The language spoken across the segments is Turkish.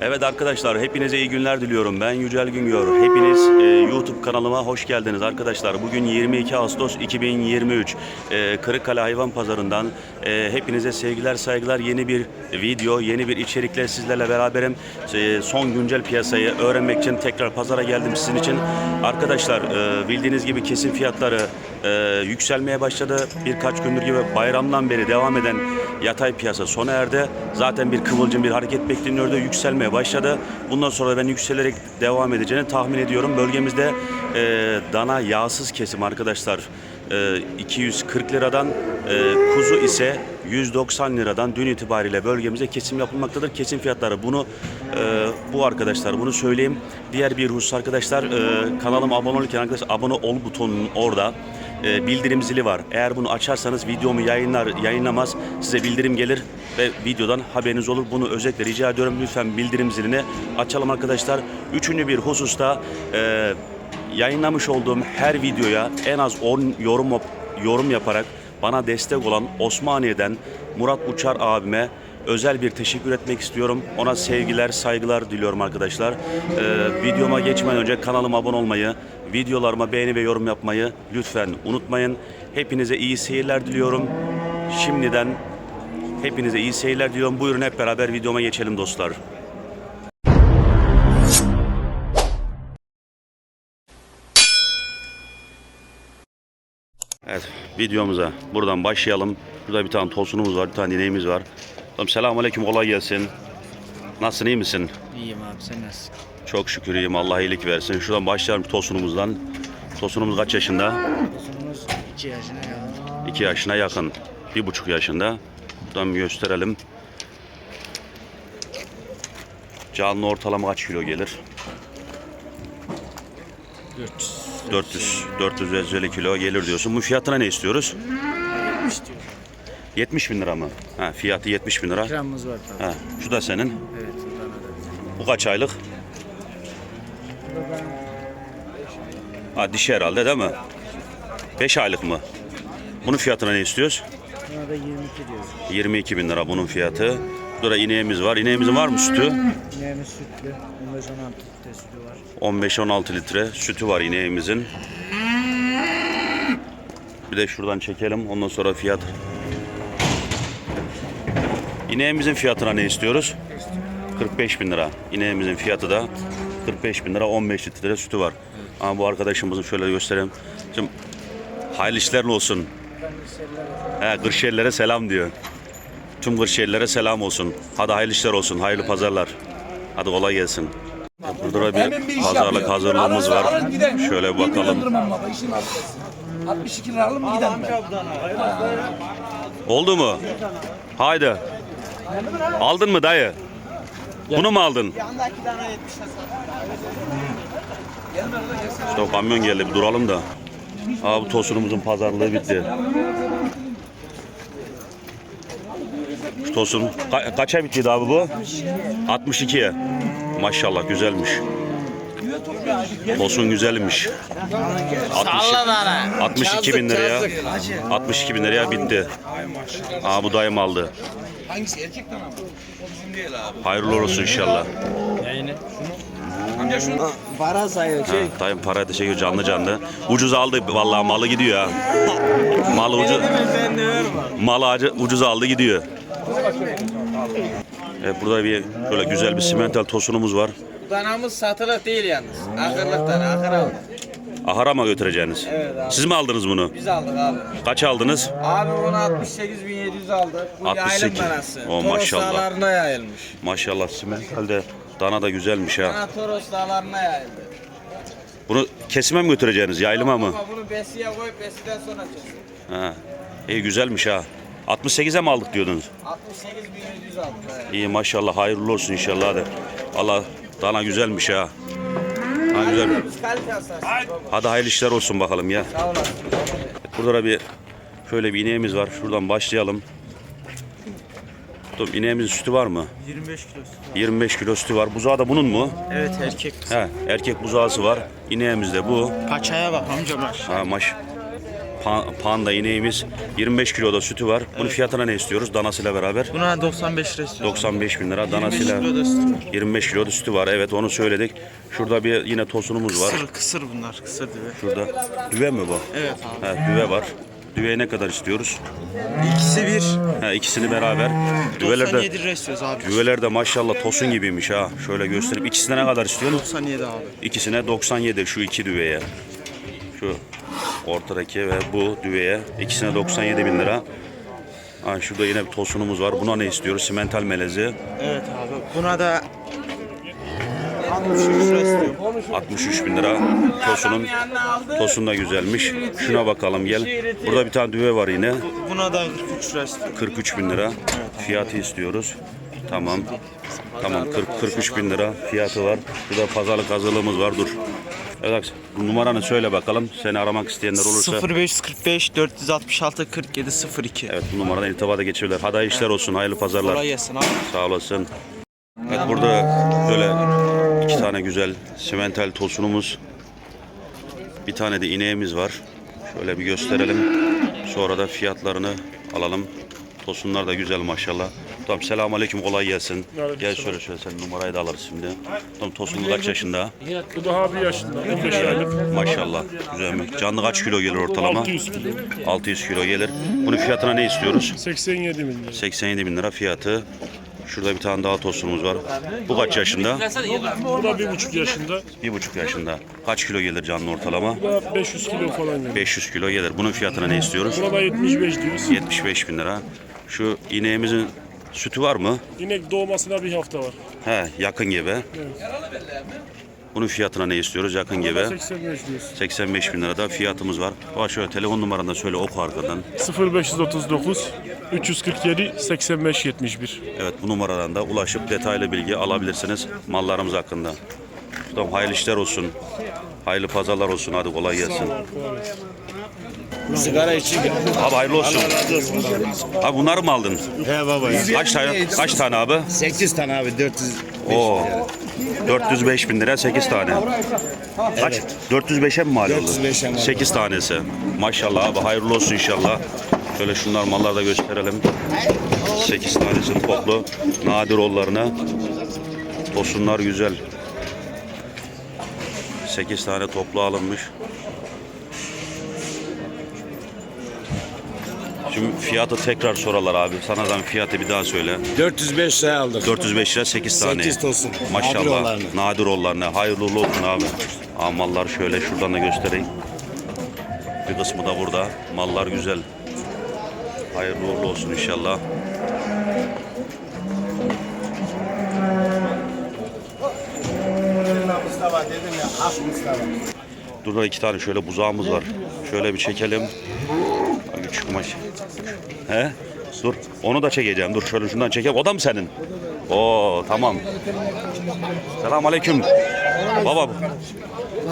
Evet arkadaşlar hepinize iyi günler diliyorum. Ben Yücel Güngör. Hepiniz e, YouTube kanalıma hoş geldiniz arkadaşlar. Bugün 22 Ağustos 2023. E, Kırıkkale Hayvan Pazarı'ndan e, hepinize sevgiler saygılar. Yeni bir video, yeni bir içerikle sizlerle beraberim. E, son güncel piyasayı öğrenmek için tekrar pazara geldim sizin için. Arkadaşlar e, bildiğiniz gibi kesim fiyatları e, yükselmeye başladı. Birkaç gündür gibi bayramdan beri devam eden yatay piyasa sona erdi. Zaten bir kıvılcım bir hareket bekleniyordu. Yükselmeye başladı. Bundan sonra da ben yükselerek devam edeceğini tahmin ediyorum. Bölgemizde e, dana yağsız kesim arkadaşlar e, 240 liradan e, kuzu ise 190 liradan dün itibariyle bölgemizde kesim yapılmaktadır. Kesim fiyatları bunu e, bu arkadaşlar bunu söyleyeyim. Diğer bir husus arkadaşlar e, kanalıma abone olurken arkadaşlar abone ol butonunun orada e, bildirim zili var. Eğer bunu açarsanız videomu yayınlar yayınlamaz size bildirim gelir ve videodan haberiniz olur. Bunu özellikle rica ediyorum. Lütfen bildirim zilini açalım arkadaşlar. Üçüncü bir hususta e, yayınlamış olduğum her videoya en az 10 yorum yorum yaparak bana destek olan Osmaniye'den Murat Uçar abime özel bir teşekkür etmek istiyorum. Ona sevgiler, saygılar diliyorum arkadaşlar. Ee, videoma geçmeden önce kanalıma abone olmayı, videolarıma beğeni ve yorum yapmayı lütfen unutmayın. Hepinize iyi seyirler diliyorum. Şimdiden hepinize iyi seyirler diliyorum. Buyurun hep beraber videoma geçelim dostlar. Evet videomuza buradan başlayalım. Burada bir tane tosunumuz var, bir tane ineğimiz var. Tamam selamun aleyküm kolay gelsin. Nasılsın iyi misin? İyiyim abi sen nasılsın? Çok şükür iyiyim Allah iyilik versin. Şuradan başlayalım tosunumuzdan. Tosunumuz kaç yaşında? Uzunumuz 2 yaşına geldi. 2 yaşına yakın. Bir buçuk yaşında. Buradan bir gösterelim. Canlı ortalama kaç kilo gelir? 400. 400, 450 kilo gelir diyorsun. Bu fiyatına ne istiyoruz? 70 diyor. 70 bin lira mı? Ha, fiyatı 70 bin lira. İkramımız var tabii. Ha, şu da senin. Evet. Bu kaç aylık? Ha, dişi herhalde değil mi? 5 aylık mı? Bunun fiyatına ne istiyoruz? Buna da 22 diyoruz. 22 bin lira bunun fiyatı. Burada ineğimiz var. İneğimizin var mı sütü? İneğimiz sütlü. 15-16 litre sütü var. 15-16 litre sütü var ineğimizin. Bir de şuradan çekelim. Ondan sonra fiyat. İneğimizin fiyatına ne istiyoruz? 45 bin lira. İneğimizin fiyatı da 45 bin lira 15 litre sütü var. Ama bu arkadaşımızın şöyle göstereyim. Şimdi hayırlı işler olsun. He, Kırşehirlere selam diyor. Tüm Kırşehirlere selam olsun. Hadi hayırlı işler olsun. Hayırlı pazarlar. Hadi kolay gelsin. Burada da bir pazarlık hazırlığımız var. Şöyle bir bakalım. 62 lira alır mı gidelim ben? Oldu mu? Haydi. Aldın mı dayı? Bunu mu aldın? İşte o kamyon geldi bir duralım da. Abi bu tosunumuzun pazarlığı bitti. Şu tosun ka- kaça bittiydi abi bu? 62'ye. Maşallah güzelmiş. Tosun güzelmiş. 60, 62 bin liraya 62 bin liraya bitti. Aa bu dayım aldı. Hangisi erkek dana mı? O bizim değil abi. Hayırlı olsun inşallah. Amca şunu Para sayıyor. Ha, dayım para teşekkür canlı canlı. Ucuz aldı vallahi malı gidiyor ha. Malı ucuz. Malı acı ucuz aldı gidiyor. Evet burada bir böyle güzel bir simental tosunumuz var. Danamız satılık değil yalnız. Akırlık dana, akır aldık. Ahara mı götüreceğiniz? Evet abi. Siz mi aldınız bunu? Biz aldık abi. Kaç aldınız? Abi bunu 68.700 aldık. Bu 68. yaylım danası. O, Toros maşallah. dağlarına yayılmış. Maşallah simentalde dana da güzelmiş ha. Dana Toros dağlarına yayıldı. Bunu kesime mi götüreceğiniz? Yaylıma mı? Ama bunu besiye koyup besiden sonra kesin. Ha. İyi güzelmiş ha. 68'e mi aldık diyordunuz? 68.700 aldık. Evet. İyi maşallah hayırlı olsun inşallah hadi. Allah dana güzelmiş ha. Ha güzel. Hadi hayırlı işler olsun bakalım ya. Sağ olasın. Burada da bir şöyle bir ineğimiz var. Şuradan başlayalım. Dur ineğimizin sütü var mı? 25 kilosu. 25 kilo sütü var. Buzağı da bunun mu? Evet erkek. He, erkek buzağısı var. İneğimiz de bu. Paçaya bak amca bak. Ha maş. Pa- panda ineğimiz 25 kiloda sütü var. Bunun fiyatına ne istiyoruz danasıyla beraber? Buna 95 lira istiyorum. 95 bin lira danasıyla kilo da sütü var. 25 kiloda sütü var. Evet onu söyledik. Şurada bir yine tosunumuz var. Kısır, kısır bunlar, kısır dibe. Şurada düve mi bu? Evet abi. Ha, düve var. Düveye ne kadar istiyoruz? İkisi bir. Ha, ikisini beraber. Düveler de, 97 lira istiyoruz abi. düveler de maşallah tosun gibiymiş ha. Şöyle gösterip ikisine ne kadar istiyorsun? 97 abi. İkisine 97 şu iki düveye. Şu ortadaki ve bu düveye. ikisine 97 bin lira. Ha, şurada yine bir tosunumuz var. Buna ne istiyoruz? Simental melezi. Evet abi. Buna da 63 lira istiyorum. 63 bin lira. Tosunun tosun da güzelmiş. Şuna bakalım gel. Burada bir tane düve var yine. Buna da 43 lira istiyorum. 43 bin lira fiyatı istiyoruz. Tamam. Tamam 40 43 bin lira fiyatı var. Burada pazarlık hazırlığımız var. Dur. Evet, numaranı söyle bakalım. Seni aramak isteyenler olursa. 0545 466 47 02. Evet bu numaradan irtibata geçebilirler. Hadi hayırlı işler olsun. Hayırlı pazarlar. Kolay gelsin abi. Sağ olasın. Evet burada böyle iki tane güzel simental tosunumuz. Bir tane de ineğimiz var. Şöyle bir gösterelim. Sonra da fiyatlarını alalım. Tosunlar da güzel maşallah. Tamam selamünaleyküm kolay gelsin. Gel şöyle şöyle sen numarayı da alırız şimdi. Tamam tosun kaç yaşında? Bu daha bir yaşında, 15 aylık. Maşallah. Güzel mi? Canlı kaç kilo gelir ortalama? 600 kilo. 600 kilo gelir. Bunun fiyatına ne istiyoruz? 87 milyon. 87 bin lira fiyatı. Şurada bir tane daha tostumuz var. Bu kaç yaşında? Bu da bir buçuk yaşında. Bir buçuk yaşında. Kaç kilo gelir canlı ortalama? Bu da 500 kilo falan geliyor. 500 kilo gelir. Bunun fiyatına ne istiyoruz? Buna da 75 diyoruz. 75 bin lira. Şu ineğimizin sütü var mı? İnek doğmasına bir hafta var. He yakın gebe. Bunun fiyatına ne istiyoruz? Yakın gebe. 85 diyoruz. 85 bin lirada fiyatımız var. Bak şöyle telefon numaranı da söyle oku arkadan. 0539 347 85 71. Evet bu numaradan da ulaşıp detaylı bilgi alabilirsiniz mallarımız hakkında. Tamam hayırlı işler olsun. Hayırlı pazarlar olsun. Hadi kolay gelsin. Sigara için Abi hayırlı olsun. Abi bunları mı aldın? He baba ya. Kaç tane? Kaç tane abi? 8 tane abi 400. Oo. 405 bin lira 8 tane. Kaç? 405'e mi mal oldu? 405'e mal 8 tanesi. Maşallah abi hayırlı olsun inşallah. Şöyle şunlar mallar da gösterelim. 8 tanesi toplu. Nadir ollarına. Tosunlar güzel. 8 tane toplu alınmış. Şimdi fiyatı tekrar soralar abi. Sanadan fiyatı bir daha söyle. 405 lira aldık. 405 lira 8 tane. 8 tosun. Maşallah. Nadir olanı. Nadir olanı. Hayırlı uğurlu olsun abi. Aa, mallar şöyle şuradan da göstereyim. Bir kısmı da burada. Mallar güzel. Hayırlı uğurlu olsun inşallah. Dur iki tane şöyle buzağımız var. Şöyle bir çekelim. Küçük maç. He? Dur. Onu da çekeceğim. Dur şöyle şundan çekeyim. O da mı senin? Oo tamam. Selamünaleyküm. Baba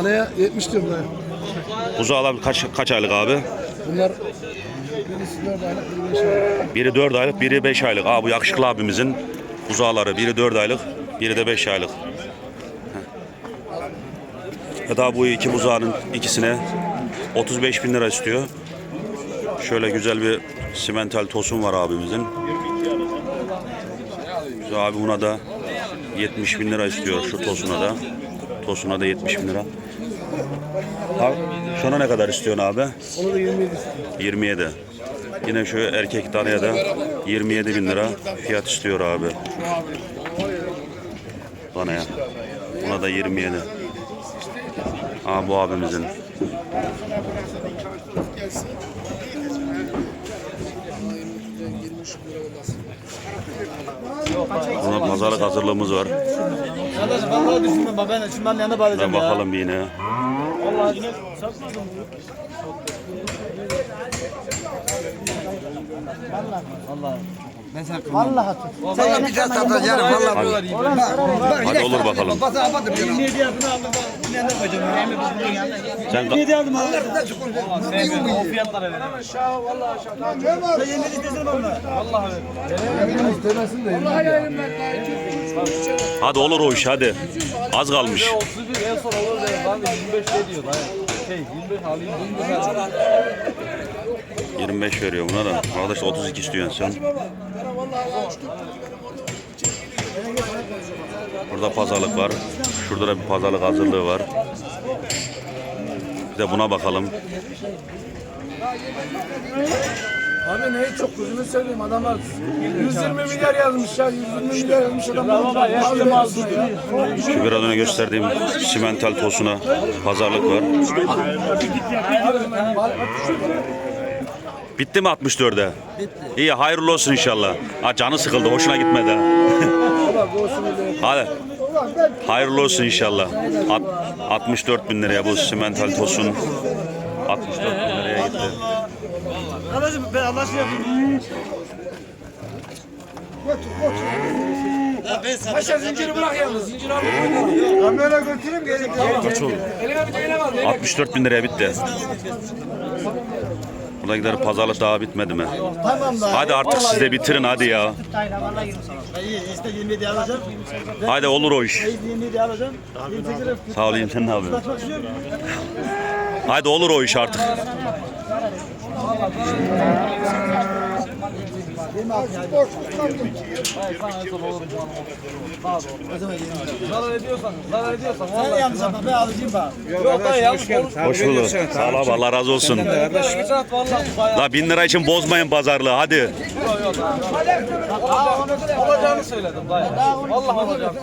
Anaya 70 diyorum dayı. buzağlar kaç kaç aylık abi? Bunlar birisi 4 aylık, biri 5 aylık. Biri 4 aylık, biri 5 aylık. Aa bu yakışıklı abimizin buzağları. Biri 4 aylık, biri de 5 aylık. Ya da bu iki buzağının ikisine 35 bin lira istiyor. Şöyle güzel bir simental tosun var abimizin. Güzel abi buna da 70 bin lira istiyor şu tosuna da. Tosuna da 70 bin lira. Abi, şuna ne kadar istiyorsun abi? Onu da 27 istiyor. 27. Yine şu erkek taneye de 27 bin lira fiyat istiyor abi. Danaya. Buna da 27. Aa bu abimizin. Buna pazarlık hazırlığımız var. Kardeşim vallahi düşünme bak ben şunların yanına bağlayacağım Ben ya. bakalım bir yine. Vallahi tut. Sen yapacağız zaten yani vallahi. Hadi olur bakalım. 27 yazını aldım bak. bunun yanına koyacağım. ya. Emre biz bunun yanına. Sen 27 yazdım abi. Sen o fiyatlara ver. Sen 27 istesene bana. Vallahi ver. İstemesin de. hadi olur o iş hadi. Az kalmış. 31 en son olur dedim abi 25 ne diyor? Şey 25 alayım 25 alayım. 25 veriyor buna da. Arkadaş 32 istiyorsun sen. Burada pazarlık var. Şurada da bir pazarlık hazırlığı var. Bir de buna bakalım. Abi neyi çok gözünü seveyim adamlar 120 milyar yazmış ya 120 milyar yazmış adamlar. Şu biraz önce gösterdiğim simental tosuna pazarlık var. Bitti mi 64'e? Bitti. İyi hayırlı olsun inşallah. Ha canı sıkıldı hoşuna gitmedi. ha. Hadi. Hayırlı olsun inşallah. At- 64 bin liraya bu simental tosun. 64 bin liraya gitti. Kardeşim ben Allah aşkına yapayım. Paşa zinciri bırak yalnız zincir al. Kamera götüreyim gelin. Eline bir değnek al. 64 bin liraya bitti. Buna gider pazarlık daha bitmedi mi? Tamam da. Hadi artık siz de bitirin hadi ya. İyi işte 20 diye alacağım. Hadi olur o iş. 20 diye alacağım. 28 lira Sağ olayım sen ne yapıyorsun? Hadi olur o iş artık. Zarar ediyorsan, zarar ediyorsan. Sen yanlış yapma ben alıcıyım bak. Yok da yanlış konuş. Hoş bulduk. Sağ ol abi Allah razı olsun. La bin lira için bozmayın pazarlığı hadi. Olacağını söyledim dayı. Vallahi olacağını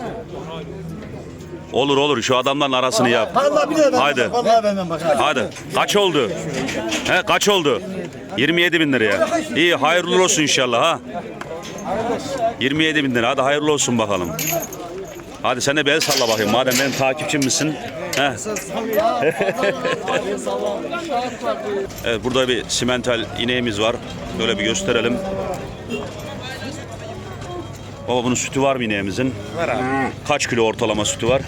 Olur olur şu adamların arasını yap. Vallahi bir de ben. Haydi. Vallahi ben ben bak. Hadi. Kaç oldu? He kaç oldu? 27 bin liraya. İyi hayırlı olsun inşallah ha. 27 bin lira hadi hayırlı olsun bakalım. Hadi sen de bir el salla bakayım madem benim takipçim misin? He. evet burada bir simental ineğimiz var. Böyle bir gösterelim. Baba bunun sütü var mı ineğimizin? Var abi. Kaç kilo ortalama sütü var?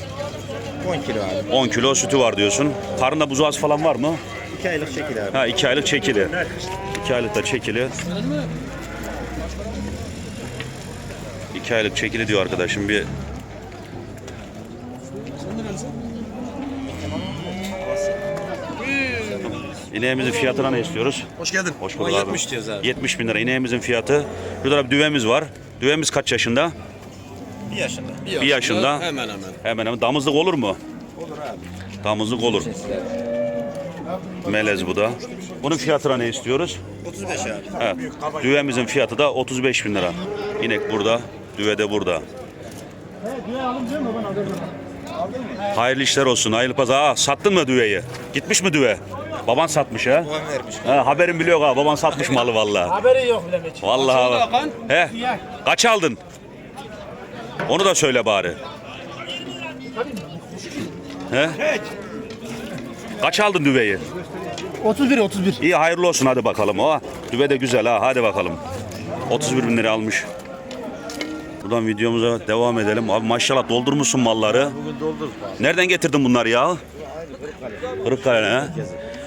10 kilo abi. 10 kilo sütü var diyorsun. Karnında buzoğaz falan var mı? 2 aylık şekil abi. Ha 2 aylık çekili. 2 aylık da çekili. 2 aylık çekili diyor arkadaşım bir İneğimizin fiyatına ne istiyoruz? Hoş geldin. Hoş bulduk abi. 70 diyoruz abi. 70 bin lira ineğimizin fiyatı. Şurada da bir düvemiz var. Düvemiz kaç yaşında? 1 yaşında. Bir yaşında. Hemen hemen. Hemen hemen. Damızlık olur mu? Olur abi. Damızlık olur. Melez bu da. Bunun fiyatına ne istiyoruz? 35 abi. Evet. Düvemizin fiyatı da 35 bin lira. İnek burada, düve de burada. Hayırlı işler olsun, hayırlı pazar. Aa, sattın mı düveyi? Gitmiş mi düve? Baban satmış ha? Babam vermiş. ha haberim biliyor ha. Baban satmış malı vallahi. Haberi yok bile hiç. Vallahi. He? Kaç aldın? Onu da söyle bari. He? Kaç aldın düveyi? 31 31. İyi hayırlı olsun hadi bakalım. O düve de güzel ha hadi bakalım. 31 bin lira almış. Buradan videomuza devam edelim. Abi maşallah doldurmuşsun malları. Bugün doldurduk abi. Nereden getirdin bunları ya? Kırıkkale'ne ha?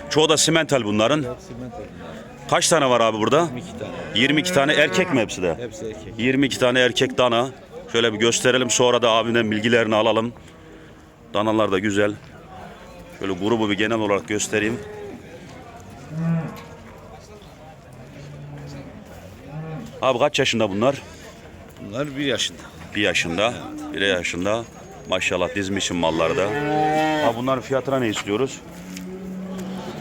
Çoğu da simental bunların. Kaç tane var abi burada? 22 tane. 22 tane erkek mi hepsi de? Hepsi erkek. 22 tane erkek dana. Şöyle bir gösterelim sonra da abimden bilgilerini alalım. Danalar da güzel. Şöyle grubu bir genel olarak göstereyim. Abi kaç yaşında bunlar? Bunlar 1 yaşında. Bir yaşında, bir yaşında. Maşallah dizmişim malları da. Ha bunların fiyatına ne istiyoruz?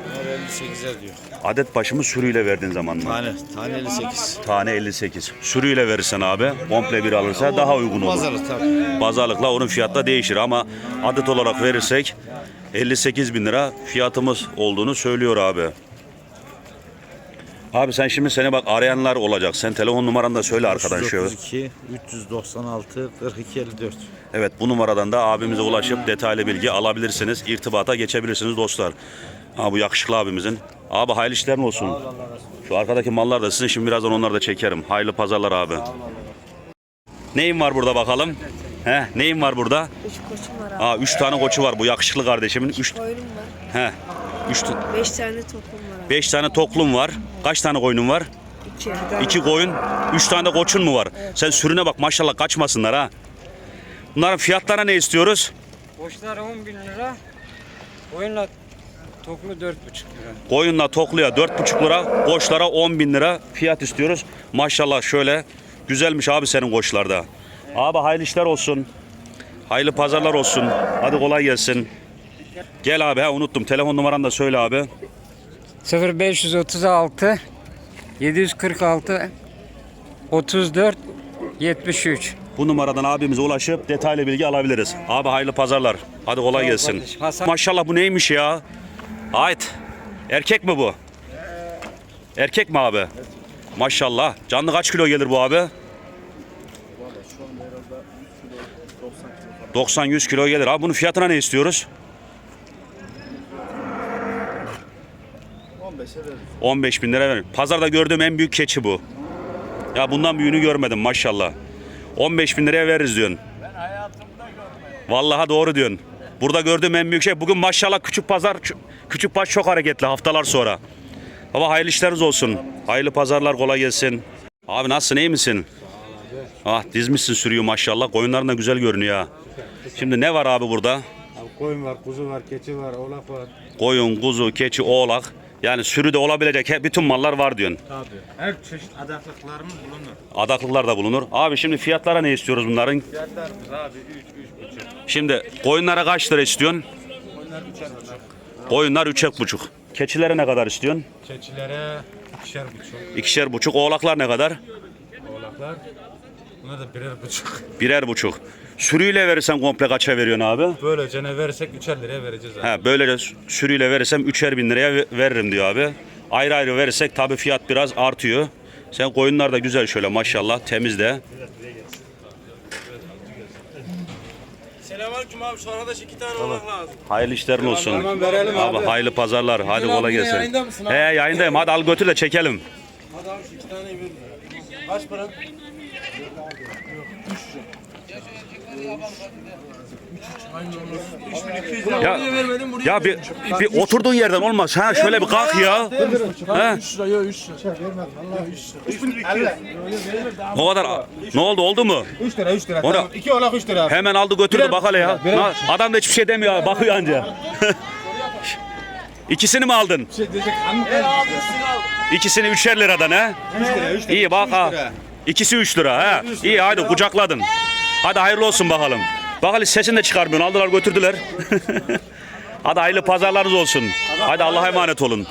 Bunlar 58'er diyor. Adet başımı sürüyle verdiğin zaman mı? Tane. Tane 58. Tane 58. Sürüyle verirsen abi, komple bir alırsa daha uygun olur. Pazarlık tabii. Pazarlıkla onun fiyatı da değişir ama adet olarak verirsek 58 bin lira fiyatımız olduğunu söylüyor abi. Abi sen şimdi seni bak arayanlar olacak. Sen telefon numaranı da söyle arkadan şöyle. 32 396 42 54. Evet bu numaradan da abimize ulaşıp detaylı bilgi alabilirsiniz. İrtibata geçebilirsiniz dostlar. Ha bu yakışıklı abimizin. Abi hayırlı işlerin olsun. Şu arkadaki mallar da sizin şimdi birazdan onları da çekerim. Hayırlı pazarlar abi. Neyin var burada bakalım? He, neyin var burada? Üç koçum var abi. Aa, üç tane koçu var bu yakışıklı kardeşimin. Üç, Koyunum var. he, üç, Beş tane toplum var abi. beş tane toklum var. Kaç tane koyunun var? İki. İki koyun, üç tane de koçun mu var? Sen sürüne bak maşallah kaçmasınlar ha. Bunların fiyatlarına ne istiyoruz? Boşlar 10 bin lira. Oyunla Toklu 4,5 lira. Koyunla tokluya 4,5 lira, koçlara 10 bin lira fiyat istiyoruz. Maşallah şöyle güzelmiş abi senin koçlarda. Abi hayırlı işler olsun. Hayırlı pazarlar olsun. Hadi kolay gelsin. Gel abi ha unuttum. Telefon numaranı da söyle abi. 0536 746 34 73. Bu numaradan abimize ulaşıp detaylı bilgi alabiliriz. Abi hayırlı pazarlar. Hadi kolay gelsin. kardeşim. Hasan- Maşallah bu neymiş ya? Ait. Erkek mi bu? Erkek mi abi? Maşallah. Canlı kaç kilo gelir bu abi? 90-100 kilo gelir. Abi bunun fiyatına ne istiyoruz? 15 bin lira verir. Pazarda gördüğüm en büyük keçi bu. Ya bundan büyüğünü görmedim maşallah. 15 bin liraya veririz diyorsun. Vallahi doğru diyorsun. Burada gördüğüm en büyük şey bugün maşallah küçük pazar küçük baş çok hareketli haftalar sonra. Baba hayırlı işleriniz olsun. Hayırlı pazarlar kolay gelsin. Abi nasılsın iyi misin? Ah dizmişsin sürüyor maşallah. Koyunların da güzel görünüyor ha. Şimdi ne var abi burada? Koyun var, kuzu var, keçi var, oğlak var. Koyun, kuzu, keçi, oğlak. Yani sürüde olabilecek he- bütün mallar var diyorsun. Tabii. Her çeşit adaklıklarımız bulunur. Adaklıklar da bulunur. Abi şimdi fiyatlara ne istiyoruz bunların? Fiyatlarımız abi 3 3 buçuk. Şimdi koyunlara kaç lira istiyorsun? Koyunlar 3'er buçuk. Koyunlar üçer buçuk. Keçilere ne kadar istiyorsun? Keçilere ikişer buçuk. İkişer buçuk. Oğlaklar ne kadar? Oğlaklar buna da birer buçuk. Birer buçuk. Sürüyle verirsen komple kaça veriyorsun abi? Böylece ne verirsek üçer liraya vereceğiz abi. He, böylece sürüyle verirsem üçer bin liraya ve- veririm diyor abi. Ayrı ayrı verirsek tabii fiyat biraz artıyor. Sen koyunlar da güzel şöyle maşallah temiz de. Selamünaleyküm abi şu arkadaş iki tane olmak lazım. Hayırlı işlerin olsun. tamam, verelim abi. abi. Hayırlı pazarlar. Hadi abi, kolay gelsin. yayında mısın abi? He yayındayım. Hadi al götür de çekelim. Hadi abi şu iki taneyi ver. Kaç para? Ya, ya bir, bir oturduğun yerden olmaz. Ha şöyle bir kalk ya. He? 3 lira yok 3 lira. Vermez vallahi 3 lira. O kadar. Ne oldu? Oldu mu? 3 lira 3 lira. Ona- Tamam. 2 oğlak 3 lira. Hemen aldı götürdü bak hele ya. Na- Adam da hiçbir şey demiyor. Bakıyor anca. İkisini mi aldın? Şey. İkisini üçer liradan ha? 3 lira 3 lira. İyi bak ha. İkisi üç lira ha. İyi hadi kucakladın. Hadi hayırlı olsun bakalım. Bakalım sesini de çıkarmıyorsun. Aldılar götürdüler. hadi hayırlı pazarlarınız olsun. Hadi Allah'a emanet olun.